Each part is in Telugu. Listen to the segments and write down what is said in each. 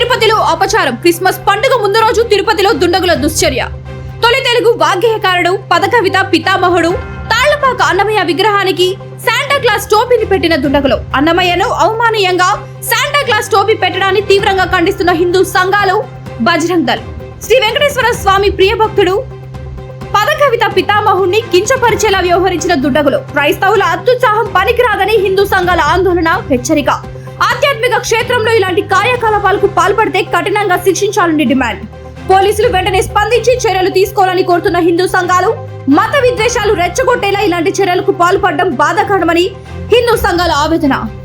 తిరుపతిలో అపచారం. క్రిస్మస్ పండుగ ముందు రోజు తిరుపతిలో దుండగుల దుశ్చర్య. తొలి తెలుగు వాగ్గేయకారుడు పదకవిత పితామహుడు తాళ్ళపాక అన్నమయ్య విగ్రహానికి శాంటా క్లాస్ టోపీని పెట్టిన దుండగులు. అన్నమయ్యను అవమానీయంగా శాంటా క్లాస్ టోపీ పెట్టడాన్ని తీవ్రంగా ఖండిస్తున్న హిందూ సంఘాలు బజరంగ్ దళ్. శ్రీ వెంకటేశ్వర స్వామి ప్రియభక్తుడు పదకవిత పితామహుణ్ణి కించపరిచేలా వ్యవహరించిన దుండగులు. క్రైస్తవుల అత్యుత్సాహం పనికిరాదని హిందూ సంఘాల ఆందోళన హెచ్చరిక. ఆధ్యాత్మిక క్షేత్రంలో ఇలాంటి కార్యకలాపాలకు పాల్పడితే కఠినంగా శిక్షించాలని డిమాండ్. పోలీసులు వెంటనే స్పందించి చర్యలు తీసుకోవాలని కోరుతున్న హిందూ సంఘాలు మత విద్వేషాలు రెచ్చగొట్టేలా ఇలాంటి చర్యలకు పాల్పడడం బాధాకరమని హిందూ సంఘాల ఆవేదన.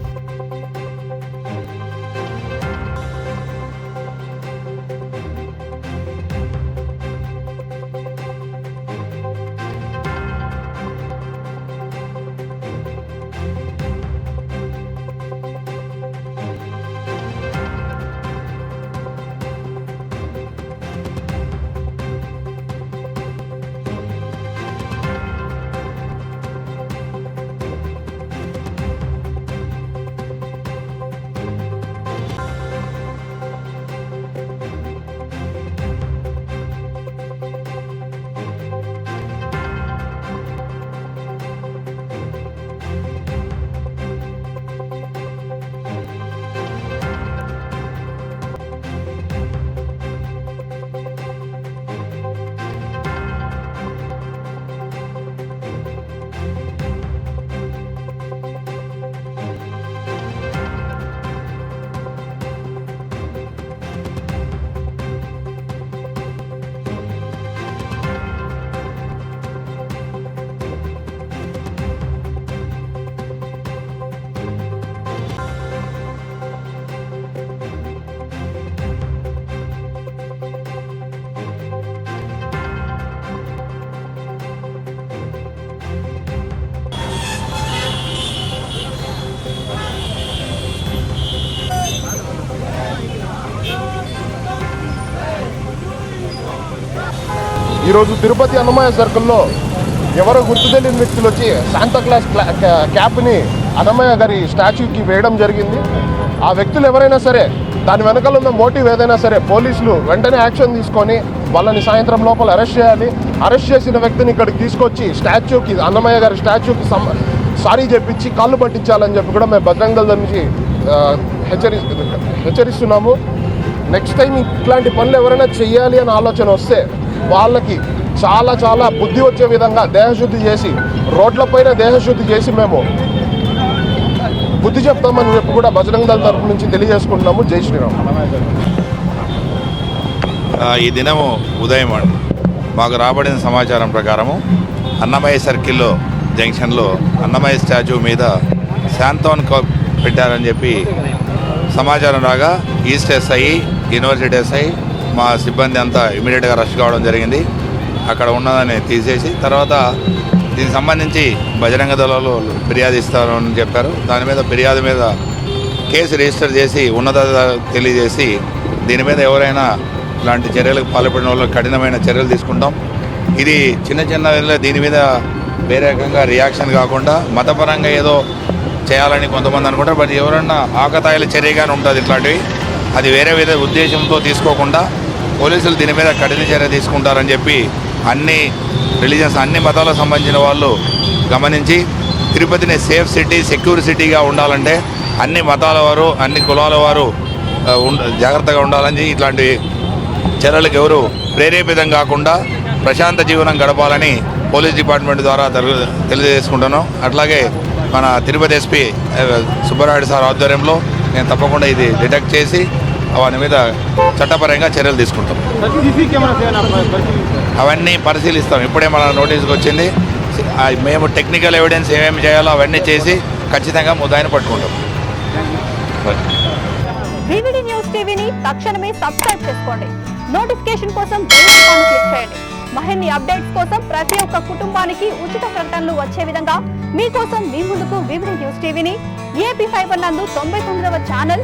ఈరోజు తిరుపతి అన్నమయ్య సర్కిల్లో ఎవరో గుర్తు తెలియని వ్యక్తులు వచ్చి శాంతా క్లాస్ క్లా- క్యాప్ని అన్నమయ్య గారి స్టాచ్యూకి వేయడం జరిగింది. ఆ వ్యక్తులు ఎవరైనా సరే దాని వెనకాల ఉన్న మోటివ్ ఏదైనా సరే పోలీసులు వెంటనే యాక్షన్ తీసుకొని వాళ్ళని సాయంత్రం లోపల అరెస్ట్ చేయాలి. అరెస్ట్ చేసిన వ్యక్తిని ఇక్కడికి తీసుకొచ్చి స్టాచ్యూకి అన్నమయ్య గారి స్టాచ్యూకి సారీ చెప్పించి కాళ్ళు పట్టించాలని చెప్పి కూడా మేము బజరంగ నుంచి హెచ్చరి హెచ్చరిస్తున్నాము. నెక్స్ట్ టైం ఇట్లాంటి పనులు ఎవరైనా చేయాలి అని ఆలోచన వస్తే వాళ్ళకి చాలా చాలా బుద్ధి వచ్చే విధంగా దేహశుద్ధి చేసి రోడ్లపైన దేహశుద్ధి చేసి మేము బుద్ధి చెప్తామని చెప్పి కూడా బజరంగ దళ తరపు నుంచి తెలియజేసుకుంటున్నాము. జై శ్రీరామ్. ఈ దినము ఉదయం అండి. మాకు రాబడిన సమాచారం ప్రకారము అన్నమయ్య సర్కిల్లో జంక్షన్లో అన్నమయ్య స్టాచ్యూ మీద శాంతోన్ కప్ పెట్టారని చెప్పి సమాచారం రాగా ఈస్ట్ ఎస్ఐ యూనివర్సిటీ ఎస్ఐ మా సిబ్బంది అంతా ఇమీడియట్గా రష్ కావడం జరిగింది. అక్కడ ఉన్నదని తీసేసి తర్వాత దీనికి సంబంధించి బజరంగ దళాలు ఫిర్యాదు ఇస్తారని చెప్పారు. దాని మీద ఫిర్యాదు మీద కేసు రిజిస్టర్ చేసి ఉన్నత తెలియజేసి దీని మీద ఎవరైనా ఇలాంటి చర్యలకు పాల్పడిన వాళ్ళు కఠినమైన చర్యలు తీసుకుంటాం. ఇది చిన్న చిన్న దీని మీద వేరే రకంగా రియాక్షన్ కాకుండా మతపరంగా ఏదో చేయాలని కొంతమంది అనుకుంటారు. బట్ ఎవరన్నా ఆకతాయిల చర్యగానే ఉంటుంది ఇట్లాంటివి. అది వేరే వేరే ఉద్దేశంతో తీసుకోకుండా పోలీసులు దీని మీద కఠిన చర్య తీసుకుంటారని చెప్పి అన్ని రిలీజన్స్ అన్ని మతాలకు సంబంధించిన వాళ్ళు గమనించి తిరుపతిని సేఫ్ సిటీ సెక్యూర్ సిటీగా ఉండాలంటే అన్ని మతాల వారు అన్ని కులాల వారు జాగ్రత్తగా ఉండాలని ఇట్లాంటి చర్యలకు ఎవరు ప్రేరేపితం కాకుండా ప్రశాంత జీవనం గడపాలని పోలీస్ డిపార్ట్మెంట్ ద్వారా తెలు- తెలియజేసుకుంటాను. అట్లాగే మన తిరుపతి ఎస్పీ సుబ్బరాయుడు సార్ ఆధ్వర్యంలో నేను తప్పకుండా ఇది డిటెక్ట్ చేసి వాని మీద చట్టపరంగా చర్యలు తీసుకుంటాం. అవన్నీ పరిశీలిస్తాం. ఇప్పుడే మన నోటీస్కి వచ్చింది. ఆ, మేము టెక్నికల్ ఎవిడెన్స్ ఏమేమి చేయాలో అవన్నీ చేసి ఖచ్చితంగా ముద్దాయిని పట్టుకుంటాం. వివిడి న్యూస్ టీవీని తక్షణమే సబ్స్క్రైబ్ చేసుకోండి. నోటిఫికేషన్ కోసం బెల్ ఐకాన్ క్లిక్ చేయండి. మరిన్ని అప్డేట్స్ కోసం ప్రతి ఒక్క కుటుంబానికి ఉచిత ప్రకటనలు వచ్చే విధంగా మీకోసం మీ ముందుకు వివిడి న్యూస్ టీవీని ఏపీ ఫైబర్ నందు తొంభై తొమ్మిదవ ఛానల్